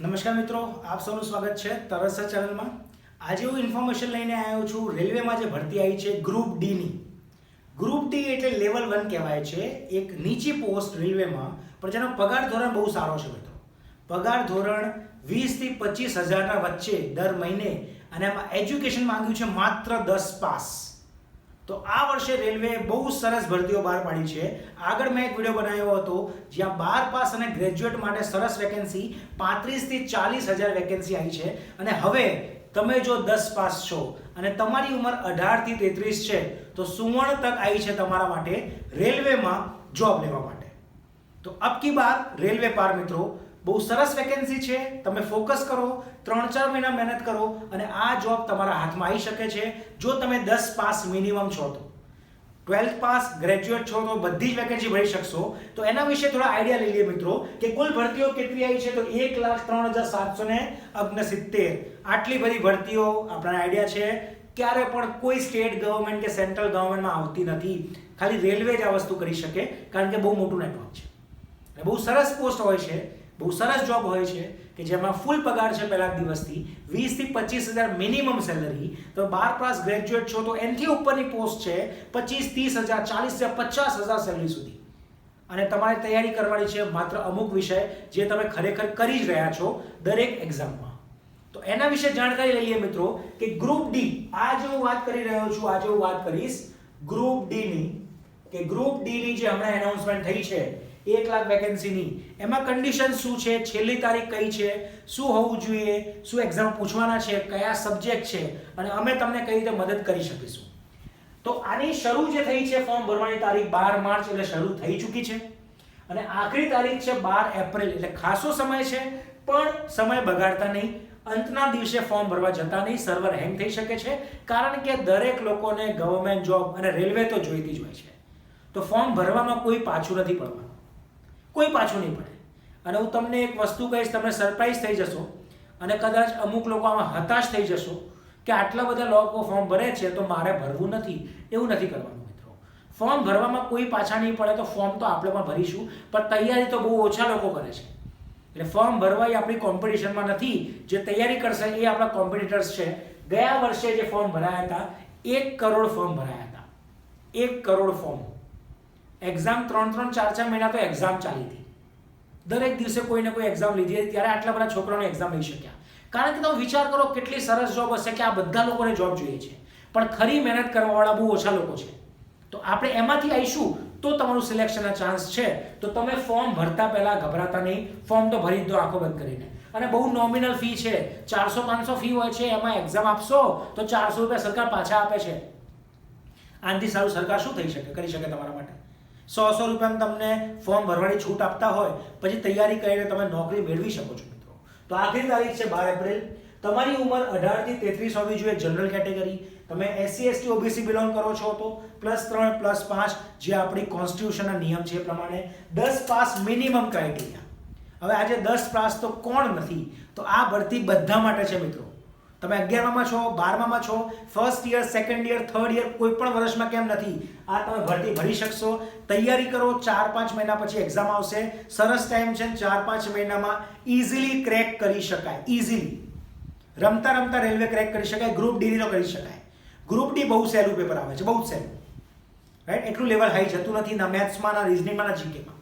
નમસ્કાર મિત્રો, આપ સૌનું સ્વાગત છે તરસા ચેનલમાં. આજે હું ઇન્ફોર્મેશન લઈને આવ્યો છું, રેલવેમાં જે ભરતી આવી છે ગ્રુપ ડીની. ગ્રુપ ડી એટલે લેવલ વન કહેવાય છે, એક નીચી પોસ્ટ રેલવેમાં, પણ જેનો પગાર ધોરણ બહુ સારો છે મિત્રો. પગાર ધોરણ વીસથી પચીસ હજારના વચ્ચે દર મહિને, અને એમાં એજ્યુકેશન માંગ્યું છે માત્ર દસ પાસ. તો આ વર્ષે રેલવે બહુ સરસ ભરતીઓ બહાર પાડી છે. આગળ મેં એક વીડિયો બનાવ્યો હતો, જ્યાં બાર પાસ અને ગ્રેજ્યુએટ માટે સરસ વેકેન્સી પાંત્રીસથી ચાલીસ હજાર વેકેન્સી આવી છે. અને હવે તમે જો દસ પાસ છો અને તમારી ઉંમર અઢારથી તેત્રીસ છે, તો સુવર્ણ તક આવી છે તમારા માટે રેલવેમાં જોબ લેવા માટે. તો અબકી બાર, રેલવે પાર મિત્રો બહુ સરસ વેકેન્સી છે. તમે ફોકસ કરો, ત્રણ ચાર મહિના મહેનત કરો અને આ જોબ તમારા હાથમાં આવી શકે છે. જો તમે દસ પાસ મિનિમમ છો તો. ટ્વેલ્થ પાસ ગ્રેજ્યુએટ છો તો બધી જ વેકેન્સી ભરી શકશો. તો એના વિશે થોડા આઈડિયા લઈ લઈએ મિત્રો, કે કુલ ભરતીઓ કેટલી આવી છે? તો એક લાખ ત્રણ હજાર સાતસો ને સિત્તેર આટલી બધી ભરતીઓ આપણા આઈડિયા છે. ક્યારે પણ કોઈ સ્ટેટ ગવર્મેન્ટ કે સેન્ટ્રલ ગવર્મેન્ટમાં આવતી નથી. ખાલી રેલવે જ આ વસ્તુ કરી શકે, કારણ કે બહુ મોટું નેટવર્ક છે. બહુ સરસ પોસ્ટ હોય છે. બહુ સરસ જોબ હોય છે કે જેમાં ફૂલ પગાર છે પહેલા દિવસથી. વીસથી પચીસ હજાર મિનિમમ સેલરી તો બાર પાસ ગ્રેજ્યુએટ છો તો એનથી ઉપરની પોસ્ટ છે પચીસ, ત્રીસ હજાર, ચાલીસ હજાર, પચાસ હજાર સેલરી સુધી. અને તમારે તૈયારી કરવાની છે માત્ર અમુક વિષય જે તમે ખરેખર કરી જ રહ્યા છો દરેક એક્ઝામમાં તો એના વિશે જાણકારી લઈએ મિત્રો કે ગ્રુપ ડી આજે હું વાત કરી રહ્યો છું આજે હું વાત કરીશ ગ્રુપ ડી ની, કે ગ્રુપ ડી ની જે હમણાં એનાઉન્સમેન્ટ થઈ છે એક લાખ વેકેન્સીની એમાં કન્ડિશન શું છે? છેલ્લી તારીખ કઈ છે? શું હોવું જોઈએ? શું એક્ઝામ પૂછવાના છે? કયા સબ્જેક્ટ છે? અને અમે તમને કઈ રીતે મદદ કરી શકીશું? તો આની શરૂ જે થઈ છે ફોર્મ ભરવાની તારીખ બાર માર્ચ, એટલે શરૂ થઈ ચૂકી છે. અને આખરી તારીખ છે બાર એપ્રિલ, એટલે ખાસો સમય છે, પણ સમય બગાડતા નહીં. અંતના દિવસે ફોર્મ ભરવા જતા નહીં સર્વર હેંગ થઈ શકે છે. કારણ કે દરેક લોકોને ગવર્મેન્ટ જોબ અને રેલવે તો જોઈતી જ હોય છે. તો ફોર્મ ભરવામાં કોઈ પાછું નથી પડવાનું. કોઈ પાછું નહીં પડે. અને હું તમને એક વસ્તુ કહીશ તમે સરપ્રાઈઝ થઈ જશો અને કદાચ અમુક લોકો આમાં હતાશ થઈ જશો કે આટલા બધા લોકો ફોર્મ ભરે છે તો મારે ભરવું નથી. એવું નથી કરવાનું મિત્રો. ફોર્મ ભરવામાં કોઈ પાછા નહીં પડે તો ફોર્મ તો આપણે પણ ભરીશું, પણ તૈયારી તો બહુ ઓછા લોકો કરે છે. એટલે ફોર્મ ભરવા એ આપણી કોમ્પિટિશનમાં નથી. જે તૈયારી કરશે એ આપણા કોમ્પિટિટર્સ છે. ગયા વર્ષે જે ફોર્મ ભરાયા હતા, એક કરોડ ફોર્મ ભરાયા હતા. એક કરોડ ફોર્મ એક્ઝામ ત્રણ ત્રણ, ચાર ચાર મહિના તો એક્ઝામ ચાલી હતી. દરેક દિવસે કોઈને કોઈ એક્ઝામ લીધી હતી, ત્યારે આટલા બધા છોકરાઓને એક્ઝામ લઈ શક્યા. કારણ કે તમે વિચાર કરો કેટલી સરસ જોબ હશે કે આ બધા લોકોને જોબ જોઈએ છે. પણ ખરી મહેનત કરવાવાળા બહુ ઓછા લોકો છે. તો આપણે એમાંથી આવીશું તો તમારું સિલેક્શનના ચાન્સ છે. તો તમે ફોર્મ ભરતા પહેલાં ગભરાતા નહીં. ફોર્મ તો ભરી દો આંખો બંધ કરીને. અને બહુ નોમિનલ ફી છે. ચારસો, પાંચસો ફી હોય છે, એમાં એક્ઝામ આપશો તો ચારસો રૂપિયા સરકાર પાછા આપે છે. આનાથી સારું સરકાર શું થઈ શકે, કરી શકે તમારા માટે? સો સો રૂપિયામાં તમને ફોર્મ ભરવાની છૂટ આપતા હોય, પછી તૈયારી કરીને તમે નોકરી મેળવી શકો છો મિત્રો. તો આખરી તારીખ છે બાર એપ્રિલ. તમારી ઉંમર અઢારથી તેત્રીસ હોવી જોઈએ જનરલ કેટેગરી તમે એસસી એસટી ઓબીસી બિલોંગ કરો છો તો પ્લસ ત્રણ પ્લસ પાંચ જે આપણી કોન્સ્ટિટ્યુશનના નિયમ છે એ પ્રમાણે દસ પાસ મિનિમમ ક્રાઇટેરિયા હવે આજે દસ પાસ તો કોણ નથી? તો આ ભરતી બધા માટે છે મિત્રો. તમે અગિયારમાં છો બારમામાં છો first year second year third year કોઈ પણ વર્ષમાં કેમ નથી, આ તમે ભરતી ભરી શકશો. તૈયારી કરો, ચાર પાંચ મહિના પછી એક્ઝામ આવશે. સરસ ટાઈમ છે ચાર પાંચ મહિનામાં ઇઝીલી ક્રેક કરી શકાય ઇઝીલી રમતા રમતા રેલવે ક્રેક કરી શકાય ગ્રુપ ડીનો કરી શકાય. ગ્રુપ ડી બહુ સહેલું પેપર આવે છે, બહુ જ સહેલું. રાઈટ એટલું લેવલ હાઈ જતું નથી, ના મેથ્સમાં ના રિઝનિંગમાં ના જીકેમાં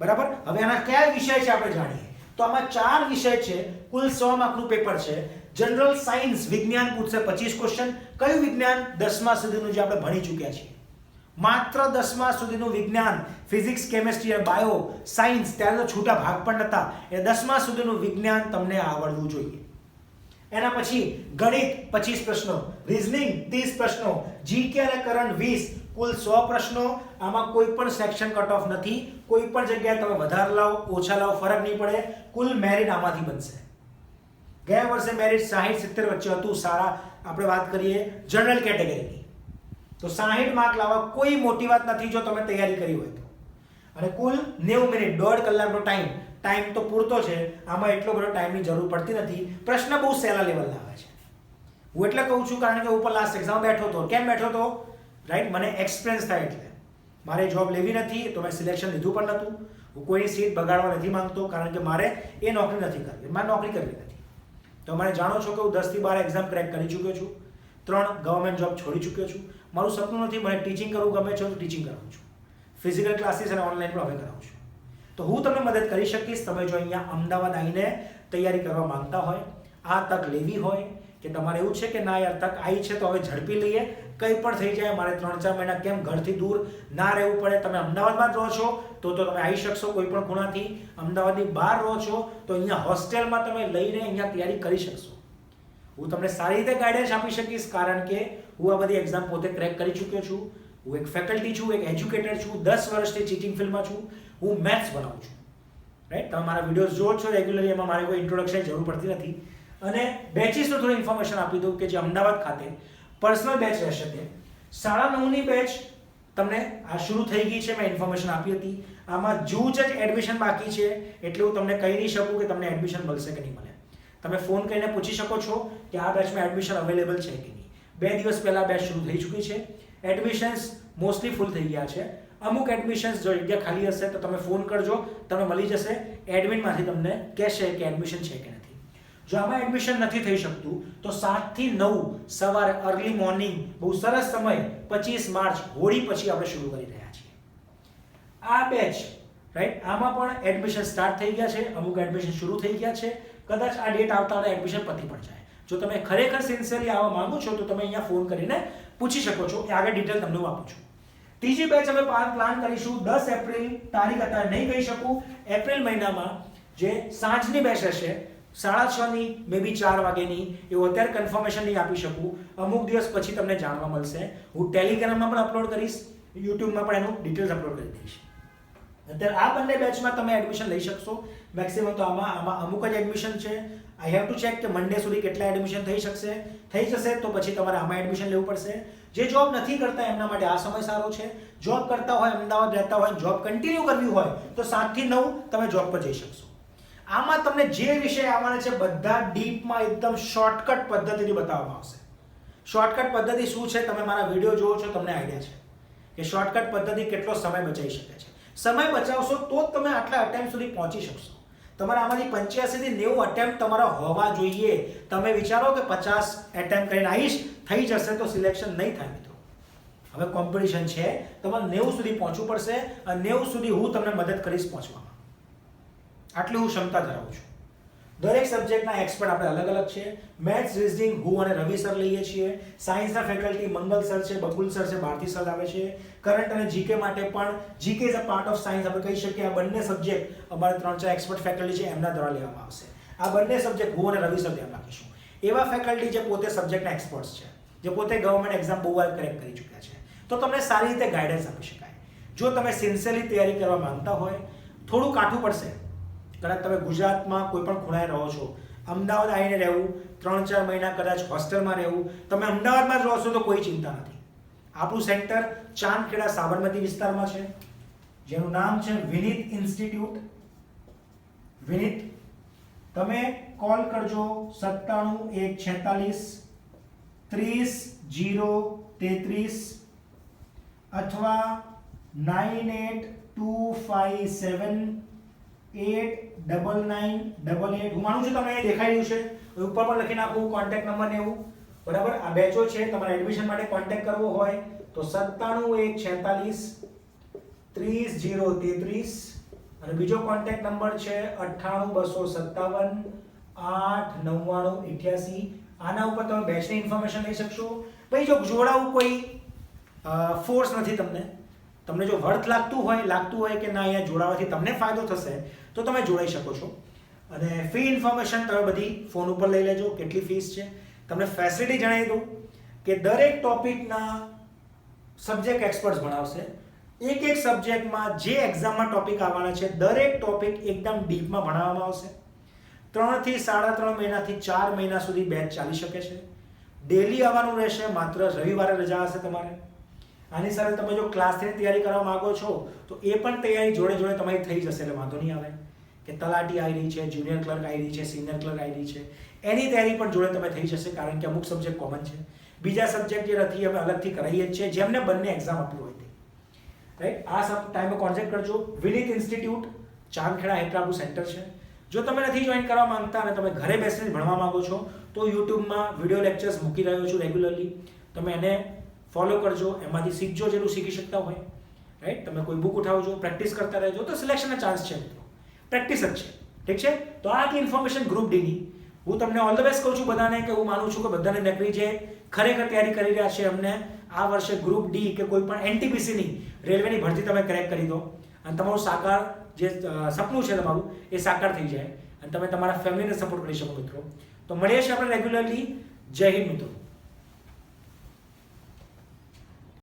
બરાબર? હવે આના કયા વિષય છે આપણે જાણીએ? તો આમાં ચાર વિષય છે, કુલ સો માર્કનું પેપર છે. જનરલ સાયન્સ વિજ્ઞાન પૂછશે પચીસ ક્વેશ્ચન કયું વિજ્ઞાન દસમા સુધીનું જે આપણે ભણી ચૂક્યા છીએ? માત્ર દસમા સુધીનું વિજ્ઞાન ફિઝિક્સ કેમેસ્ટ્રી અને બાયો સાયન્સ ત્યારે તો છૂટા ભાગ પણ નહોતા એ દસમા સુધીનું વિજ્ઞાન તમને આવડવું જોઈએ. એના પછી ગણિત, પચીસ પ્રશ્નો. રિઝનિંગ ત્રીસ પ્રશ્નો. જીકે અને કરંટ વીસ કુલ સો પ્રશ્નો, આમાં કોઈ પણ સેક્શન કટ ઓફ નથી. કોઈ પણ જગ્યાએ તમે વધારે લાવો, ઓછા લાવો, ફરક નહીં પડે. કુલ મેરિટ આમાંથી બનશે. ગયા વર્ષે મેરિટ સાહીઠ, સિત્તેર વચ્ચે હતું, સારા આપણે વાત કરીએ જનરલ કેટેગરીની તો સાહીઠ માર્ક લાવવા કોઈ મોટી વાત નથી જો તમે તૈયારી કરી હોય તો. અને કુલ નેવું મિનિટ દોઢ કલાકનો ટાઈમ ટાઈમ તો પૂરતો છે. આમાં એટલો બધો ટાઈમની જરૂર પડતી નથી. પ્રશ્ન બહુ સહેલા લેવલના આવે છે. હું એટલે કહું છું, કારણ કે ઉપર લાસ્ટ એક્ઝામ બેઠો હતો. કેમ બેઠો હતો? રાઈટ મને એક્સપિરિયન્સ થાય એટલે. મારે જોબ લેવી નથી, તો મેં સિલેક્શન લીધું પણ નહોતું. હું કોઈની સીટ બગાડવા નથી માંગતો, કારણ કે મારે એ નોકરી નથી કરવી. મારે નોકરી કરવી નથી. તો મને જાણો છો કે હું દસથી બાર એક્ઝામ ક્રેક કરી ચૂક્યો છું. ત્રણ ગવર્મેન્ટ જોબ છોડી ચૂક્યો છું. મારું સપનું નથી, મને ટીચિંગ કરવું ગમે છે તો ટીચિંગ કરાવું છું. ફિઝિકલ ક્લાસીસ અને ઓનલાઈન પણ હવે કરાવું છું. તો હું તમને મદદ કરી શકીશ. તમે જો અહીંયા અમદાવાદ આવીને તૈયારી કરવા માંગતા હોય, આ તક લેવી હોય કે તમારે એવું છે કે ના યાર, તક આવી છે તો હવે ઝડપી લઈએ. કંઈ પણ થઈ જાય, મારે ત્રણ ચાર મહિના કેમ ઘરથી દૂર ના રહેવું પડે? તમે અમદાવાદમાં જ રહો છો, તો તો તમે આવી શકશો કોઈ પણ ખૂણાથી. અમદાવાદની બહાર રહો છો, તો અહીંયા હોસ્ટેલમાં તમે લઈને અહીંયા તૈયારી કરી શકશો. હું તમને સારી રીતે ગાઈડન્સ આપી શકીશ, કારણ કે હું આ બધી એક્ઝામ પોતે ક્રેક કરી ચૂક્યો છું. હું એક ફેકલ્ટી છું, એક એજ્યુકેટર છું, દસ વર્ષથી ટીચિંગ ફિલ્ડમાં છું. હું મેથ્સ બનાવું છું. રાઈટ તમે મારા વિડીયોઝ જોવો છો રેગ્યુલરલી એમાં મારે કોઈ ઇન્ટ્રોડક્શન જરૂર પડતી નથી. અને બેચીસનું થોડું ઇન્ફોર્મેશન આપી દઉં કે જે અમદાવાદ ખાતે પર્સનલ બેચ રહેશે તે. સાડા નવની બેચ તમને આ શરૂ થઈ ગઈ છે, મેં ઇન્ફોર્મેશન આપી હતી. આમાં જૂજ જ એડમિશન બાકી છે, એટલે હું તમને કહી નહીં શકું કે તમને એડમિશન મળશે કે નહીં મળે. તમે ફોન કરીને પૂછી શકો છો કે આ બેચમાં એડમિશન અવેલેબલ છે કે નહીં. બે દિવસ પહેલાં બેચ શરૂ થઈ ચૂકી છે. એડમિશન્સ મોસ્ટલી ફૂલ થઈ ગયા છે. અમુક એડમિશન્સ જો જગ્યા ખાલી હશે તો તમે ફોન કરજો તમે મળી જશે. એડમિનમાંથી તમને કહેશે કે એડમિશન છે કે નથી જો આમાં એડમિશન નથી થઈ શકતું, તો સાતથી નવ સવારે અર્લી મોર્નિંગ બહુ સરસ સમય, પચીસ માર્ચ, હોળી પછી આપણે શરૂ કરી રહ્યા છીએ. આ બેચ રાઈટ આમાં પણ એડમિશન સ્ટાર્ટ થઈ ગયા છે, અમુક એડમિશન શરૂ થઈ ગયા છે, કદાચ આ ડેટ આવતા એડમિશન પતી પણ જાય. જો તમે ખરેખર સિન્સિયરલી આવવા માંગો છો, તો તમે અહીંયા ફોન કરીને પૂછી શકો છો, એ આગળ ડિટેલ તમને હું આપું છું. ત્રીજી બેચ અમે પ્લાન કરીશું, દસ એપ્રિલ, તારીખ અત્યારે નહીં કહી શકું, એપ્રિલ મહિનામાં જે સાંજની બેચ રહેશે સાડા છ ની મે બી ચાર વાગ્યાની એવું અત્યારે કન્ફર્મેશન નહીં આપી શકું. અમુક દિવસ પછી તમને જાણવા મળશે. હું ટેલિગ્રામમાં પણ અપલોડ કરીશ યુટ્યુબમાં પણ એનું ડિટેલ્સ અપલોડ કરી દઈશ. અત્યારે આ બંને બેચમાં તમે એડમિશન લઈ શકશો. મેક્સિમમ તો આમાં આમાં અમુક જ એડમિશન છે. આઈ હેવ ટુ ચેક કે મંડે સુધી કેટલા એડમિશન થઈ શકશે. થઈ જશે તો પછી તમારે આમાં એડમિશન લેવું પડશે. જે જોબ નથી કરતા એમના માટે આ સમય સારો છે. જોબ કરતા હોય, અમદાવાદ રહેતા હોય જોબ કન્ટિન્યુ કરવી હોય, તો સાતથી નવ તમે જોબ પર જઈ શકશો. આમાં તમને જે વિષય આવવાના છે બધા ડીપમાં એકદમ શોર્ટકટ પદ્ધતિથી બતાવવામાં આવશે. શોર્ટકટ પદ્ધતિ શું છે? તમે મારા વીડિયો જોવો છો, તમને આઈડિયા છે કે શોર્ટકટ પદ્ધતિ કેટલો સમય બચાવી શકે છે. સમય બચાવશો તો જ તમે આટલા અટેમ્પ સુધી પહોંચી શકશો. તમારા આમાંથી પંચ્યાસીથી નેવું અટેમ્પ તમારા હોવા જોઈએ. તમે વિચારો કે પચાસ એટેમ્પ કરીને આવીશ થઈ જશે તો સિલેક્શન નહીં થાય મિત્રો. હવે કોમ્પિટિશન છે. તમારે નેવું સુધી પહોંચવું પડશે અને નેવું સુધી હું તમને મદદ કરીશ પહોંચવામાં. આટલી હું ક્ષમતા ધરાવું છું. દરેક સબ્જેક્ટના એક્સપર્ટ આપણે અલગ અલગ છે મેથ્સ રિઝનિંગ હું અને રવિ સર લઈએ છીએ. સાયન્સના ફેકલ્ટી મંગલ સર છે બકુલ સર છે, ભારતી સર આવે છે. કરંટ અને જીકે માટે પણ GK is a part of science આપણે કહી શકીએ આ બંને સબ્જેક્ટ અમારે ત્રણ ચાર એક્સપર્ટ ફેકલ્ટી છે, એમના દ્વારા લેવામાં આવશે. આ બંને સબ્જેક્ટ હું અને રવિ સર ધ્યાન રાખીશું. એવા ફેકલ્ટી જે પોતે સબ્જેક્ટના એક્સપર્ટ્સ છે, જે પોતે ગવર્મેન્ટ એક્ઝામ બહુ વાર ક્રેક કરી ચૂક્યા છે. તો તમને સારી રીતે ગાઈડન્સ આપી શકાય. જો તમે સિન્સિયરલી તૈયારી કરવા માંગતા હોય, થોડું કાઠું પડશે. કદાચ તમે ગુજરાતમાં કોઈ પણ ખૂણાએ રહો છો, અમદાવાદ આવીને રહેવું, ત્રણ ચાર મહિના કદાચ હોસ્ટેલમાં રહેવું, તમે અમદાવાદમાં જ રહો છો તો કોઈ ચિંતા નથી. આપણું સેન્ટર ચાંદખેડા સાબરમતી વિસ્તારમાં છે, જેનું નામ છે વિનિત ઇન્સ્ટિટ્યૂટ. વિનિત, તમે કોલ કરજો સત્તાણું એક છેતાલીસ ત્રીસ જીરો તેત્રીસ અથવા nine eight two five seven eight double nine double eight હું માનું છું તમને દેખાઈ છે. ઉપર પણ લખી નાખું કોન્ટેક્ટ નંબર એવું. બરાબર? આ બેચો છે, તમારે એડમિશન માટે કોન્ટેક્ટ કરવો હોય તો સત્તાણું એક છેતાલીસ ત્રીસ જીરો તેત્રીસ અને બીજો કોન્ટેક્ટ નંબર છે અઠ્ઠાણું બસો સત્તાવન આઠ નવ્વાણું અઠ્યાસી આના ઉપર તમે બેચની ઇન્ફોર્મેશન લઈ શકશો. ભાઈ, જો જોડાવું કોઈ ફોર્સ નથી તમને. તમને જો વર્થ લાગતું હોય લાગતું હોય કે ના, અહીંયા જોડાવાથી તમને ફાયદો થશે, તો તમે જોડાઈ શકો છો. અને ફી ઇન્ફોર્મેશન તમે બધી ફોન ઉપર લઈ લેજો, કેટલી ફીસ છે. તમને ફેસિલિટી જણાવી દઉં કે દરેક ટોપિકના સબ્જેક્ટ એક્સપર્ટ્સ ભણાવશે. એક એક સબ્જેક્ટમાં જે એક્ઝામમાં ટોપિક આવવાના છે, દરેક ટોપિક એકદમ ડીપમાં ભણાવવામાં આવશે. ત્રણથી સાડા ત્રણ મહિનાથી ચાર મહિના સુધી બેચ ચાલી શકે છે. ડેલી આવવાનું રહેશે, માત્ર રવિવારે રજા હશે તમારે. આની સાથે તમે જો ક્લાસની તૈયારી કરવા માંગો છો, તો એ પણ તૈયારી જોડે જોડે તમારી થઈ જશે, એટલે વાંધો નહીં આવે. કે તલાટી આવી રહી છે જુનિયર ક્લર્ક આવી રહી છે સિનિયર ક્લર્ક આવી રહી છે, એની તૈયારી પણ જોડે તમે થઈ જશે, કારણ કે અમુક સબ્જેક્ટ કોમન છે. બીજા સબ્જેક્ટ જે નથી, અમે અલગથી કરાવીએ છીએ, જેમને બંને એક્ઝામ આપી હોય તે. રાઈટ આ સબ ટાઈમે કોન્ટેક્ટ કરજો. વિનિત ઇન્સ્ટિટ્યૂટ ચાંદખેડા હેઠળ સેન્ટર છે. જો તમે નથી જોઈન કરવા માંગતા અને તમે ઘરે બેસીને ભણવા માંગો છો, તો યુટ્યુબમાં વીડિયો લેક્ચર્સ મૂકી રહ્યો છું રેગ્યુલરલી તમે એને ફોલો કરજો, એમાંથી શીખજો જેટલું શીખી શકતા હોય રાઈટ તમે કોઈ બુક ઉઠાવજો પ્રેક્ટિસ કરતા રહેજો, તો સિલેક્શનના ચાન્સ છે મિત્રો. પ્રેક્ટિસ જ છે. ઠીક છે? તો આ હતી ઇન્ફોર્મેશન ગ્રુપ ડીની હું તમને ઓલ ધ બેસ્ટ કહું છું બધાને કે હું માનું છું કે બધાને નકરી જે ખરેખર તૈયારી કરી રહ્યા છે એમને આ વર્ષે ગ્રુપ ડી કે કોઈ પણ એનટીપીસીની રેલવેની ભરતી તમે ક્રેક કરી દો. અને તમારું સાકાર જે સપનું છે તમારું, એ સાકાર થઈ જાય. અને તમે તમારા ફેમિલીને સપોર્ટ કરી શકો મિત્રો. તો મળીએ છીએ આપણે રેગ્યુલરલી જય હિન્દ મિત્રો.